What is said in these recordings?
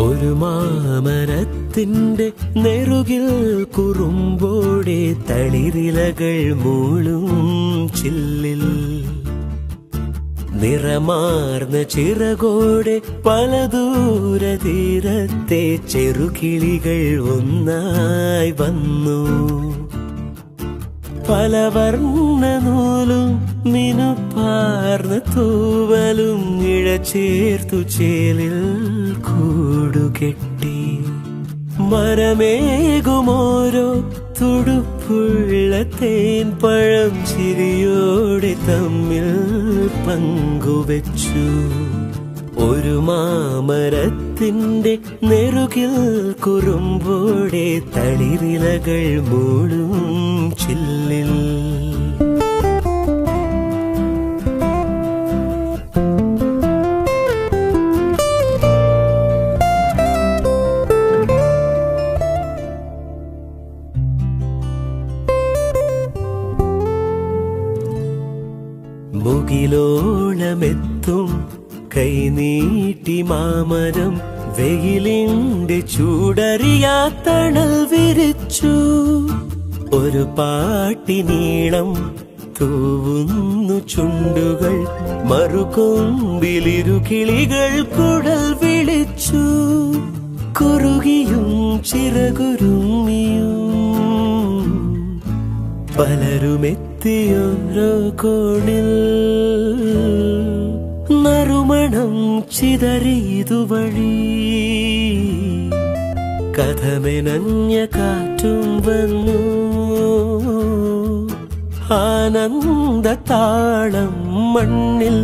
ഒരു മാമരത്തിന്റെ നെറുകിൽ കുറുമ്പോടെ തളിരിലകൾ മൂളും ചില്ലിൽ. നിറമാർന്ന ചിറകോടെ പല ദൂര ദൂരതീരത്തെ ചെറുകിളികൾ ഒന്നായി വന്നു. പല വർണ നൂലും മിനുപ്പാർന്ന് തൂവലും ഇഴ ചേർത്തു ചേലിൽ കൂടുകെട്ടി മരമേകുമോരോ തുടുപ്പുള്ള തേൻ പഴം ചിരിയോടെ തമ്മിൽ പങ്കുവെച്ചു. ഒരു മാമരത്തിന്റെ നെറുകിൽ കുറുമ്പോടെ തളിരിലകൾ മൂളും ചില്ലിൽ മുകിലോളമെത്തും കൈനീട്ടി മാമരം വെയിലിന്റെ ചൂടറിയാത്തണൽ വിരിച്ചു. ഒരു പാട്ടിനീളം തൂവുന്നു ചുണ്ടുകൾ മറുകൊമ്പിലിരു കിളികൾ കുടൽ വിളിച്ചു. കുറുകിയും ചിറകുരുമിയും പലരുമെത്തിയോരോ കോണിൽ നറുമണം ചിതറിയതുവഴി കഥമെനഞ്ഞ കാറ്റും വന്നു. ആനന്ദ താളം മണ്ണിൽ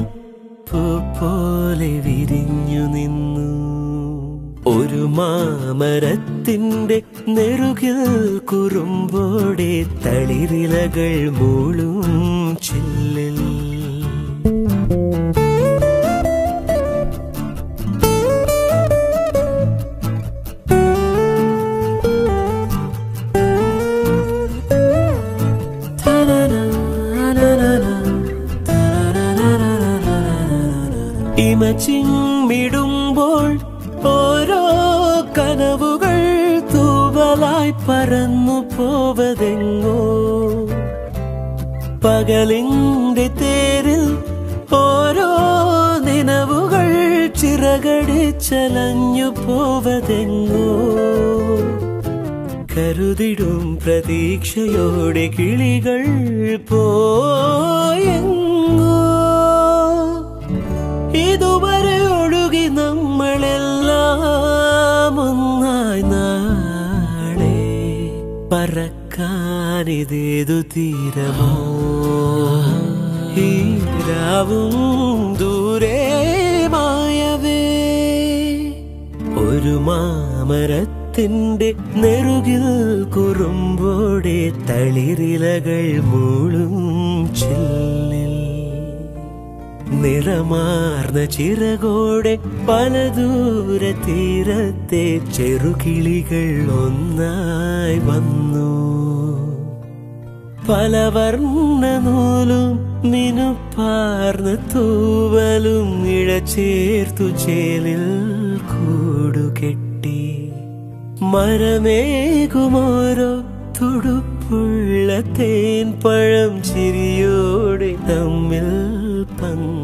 പൂ പോലെ വിരിഞ്ഞു നിന്നു. ഒരു മാമരത്തിന്റെ നെറുകിൽ കുറുമ്പോടെ തളിരിലകൾ മൂളും ചില്ലിൽ. ഇമച്ചിങ്ങിടുമ്പോൾ ഓരോ കനവുകൾ തൂവലായി പറന്നു പോവതെങ്ങോ. പകലിന്റെ തേരിൽ ഓരോ നിലവുകൾ ചിറകടിച്ചലഞ്ഞു പോവതെങ്ങോ. കരുതിടും പ്രതീക്ഷയോടെ കിളികൾ പോയെങ്ങോ. ഇതുവരെ പറക്കാനിതേതു തീരമോ? ഈ രാവും ദൂരെ മായവേ. ഒരു മാമരത്തിന്റെ നെറുകിൽ കുറുമ്പോടെ തളിരിലകൾ മൂളും ചില്ലിൽ. നിറമാർന്ന ചിറകോടെ പല ദൂര തീരത്തെ ചെറുകിളികൾ ഒന്നായി വന്നു. പല വർണ നൂലും മിനുപ്പാർന്ന തൂവലും ഇഴ ചേർത്തു ചേലിൽ കൂടുകെട്ടി. മരമേകുമോരോ തുടുപ്പുള്ള തേൻ പഴം ചിരിയോടെ തമ്മിൽ പങ്കു